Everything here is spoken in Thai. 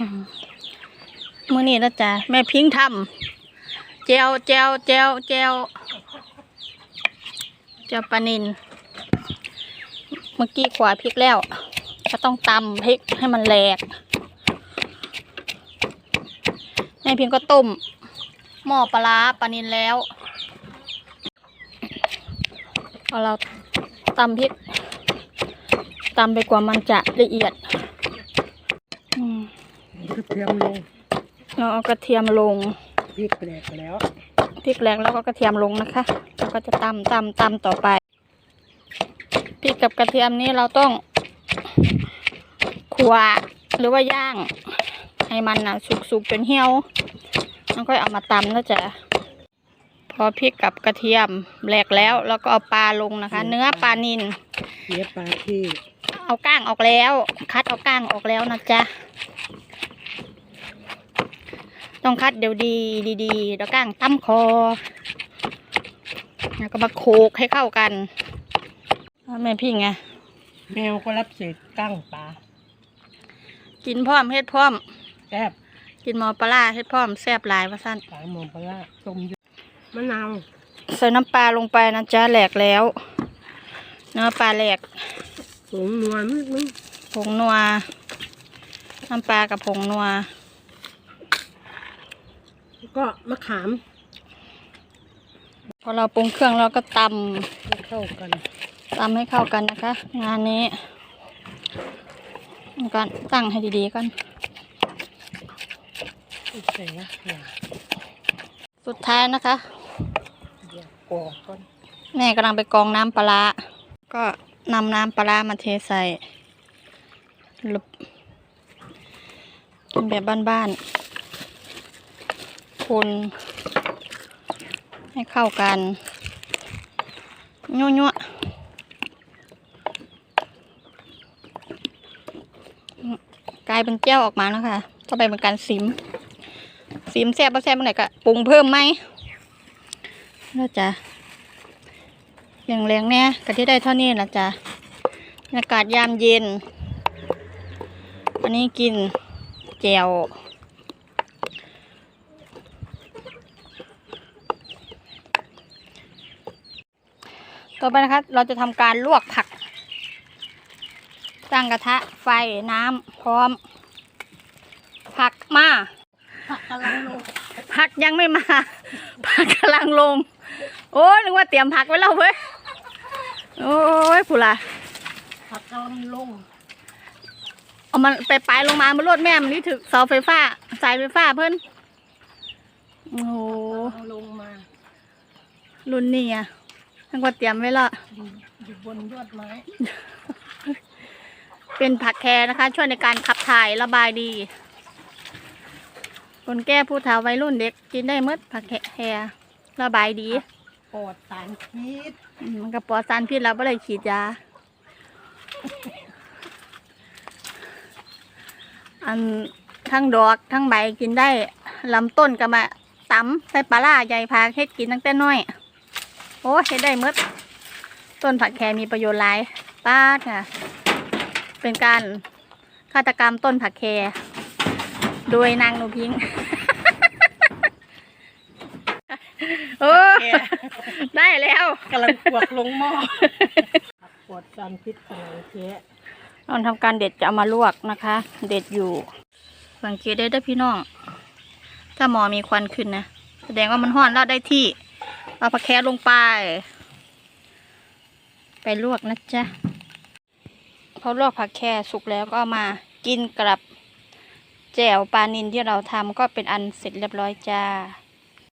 มื้อนี้นะจ๊ะแม่พิงทำแจวแจวแจวแจวแจวปลานินเมื่อกี้ขวาพริกแล้ว ก็ต้องตำพริกให้มันแหลกแม่พิงก็ต้มหม้อปลาปลานินแล้วพอเราตำพริกตำไปกว่ามันจะละเอียด ทียมลงเราเอากระเทียมลงพริกแหลกแล้วพริกแหลกแล้วก็กระเทียมลงนะคะแล้วก็จะตำตำตำต่อไปพริกกับกระเทียมนี้เราต้องขัวหรือว่าย่าง ให้มันนะสุกๆเป็นเหี่ยวแล้วก็เอามาตำนะจ๊ะพอพริกกับกระเทียมแหลกแล้วเราก็เอาปลาลงนะคะ เนื้อปลานินเสียปลาที่เอาก้างออกแล้ว คัดเอาก้างออกแล้วนะจ๊ะ ต้องคัดเดี๋ยวดีดีๆแล้วก้างตั้มคอ แล้วก็มาโขลกให้เข้ากันเอาแม่พี่ไงแมวก็รับเศษกั้งปลากินพร้อมเฮ็ดพร้อมแซ่บกินหมอปลาร้าเฮ็ดพร้อมแซ่บหลายว่าสั้นปลาหมอปลาร้าต้มยำมะนาวใส่น้ำปลาลงไปนะจ๊ะแหลกแล้วเนื้อปลาแหลกผงนวลนิดนึงผงนัวน้ำปลากับผงนัว แล้วก็มะขาม พอเราปรุงเครื่องเราก็ตให้เข้ากันำตำให้เข้ากันนะคะ งานนี้ก่อนตั้งให้ดีๆก่อนใส่ละอย่าสุดท้ายนะคะอย่ากอกก่อนแม่กำลังไปกรองน้ำปลาร้าก็นำน้ำปลาร้ามาเทใส่ลุบเป็นแบบบ้านๆ คนให้เข้ากันยั่วๆกลายเป็นแก้วออกมาแล้วค่ะต่อไปเป็นการซิมซิมแซ่บแซ่บเมื่อไหร่ก็ปรุงเพิ่มไหมแล้วจ้ะอย่างแรงเนี่ยกะที่ได้เท่านี้ละจ้ะบรรยากาศยามเย็น อันนี้กินแจว ต่อไปนะคะเราจะทำการลวกผัก ตั้งกระทะไฟน้ำพร้อม ผักมา ผักกำลังลง ผักยังไม่มา ผักกำลังลง โอ้ยนึกว่าเตรียมผักไว้แล้วเว้ย โอ้ยผู้ละผักกำลังลง เอามันไปปลายลงมามันรวดแม่มันนี่ถึกเสาไฟฟ้า สายไฟฟ้าเพิ่น โอ้โหกำลังลงมา รุ่นนี้อะ นึกว่าเตรียมไว้และอยู่อยู่บนยอดไม้ เป็นผักแครนะคะ ช่วยในการขับถ่ายระบายดี คนแก้ผู้เฒ่าวัยรุ่นเด็กกินได้หมดผักแครระบายดีปอดสารพิษอืมมันก็ปลอดสารพิษแล้วไม่ได้ฉีดยา อันทั้งดอกทั้งใบกินได้ลำต้นก็มาตำใส่ปลาล่าใหญ่พาเฮ็ดกินตั้งแต่น้อย โอ้เฮ็ดได้หมดต้นผักแครมีประโยชน์หลายป้าดค่ะ เป็นการฆาตกรรมต้นผักแครโดยนางหนูพิงค์โอ้แกได้แล้วกำลังปวกลงหม้อผักปอดสารพิษกำลังแกะตอนทำการเด็ดจะเอามาลวกนะคะ เด็ดอยู่ สังเกตได้เด้อพี่น้อง ถ้าหมอมีควันขึ้นนะ แสดงว่ามันห้อนแล้วได้ที่ เอาผักแครลงไป ไปลวกนะจ๊ะพอลวกผักแครสุกแล้วก็มากินกับแจ่วปลานินที่เราทำก็เป็นอันเสร็จเรียบร้อยจ้า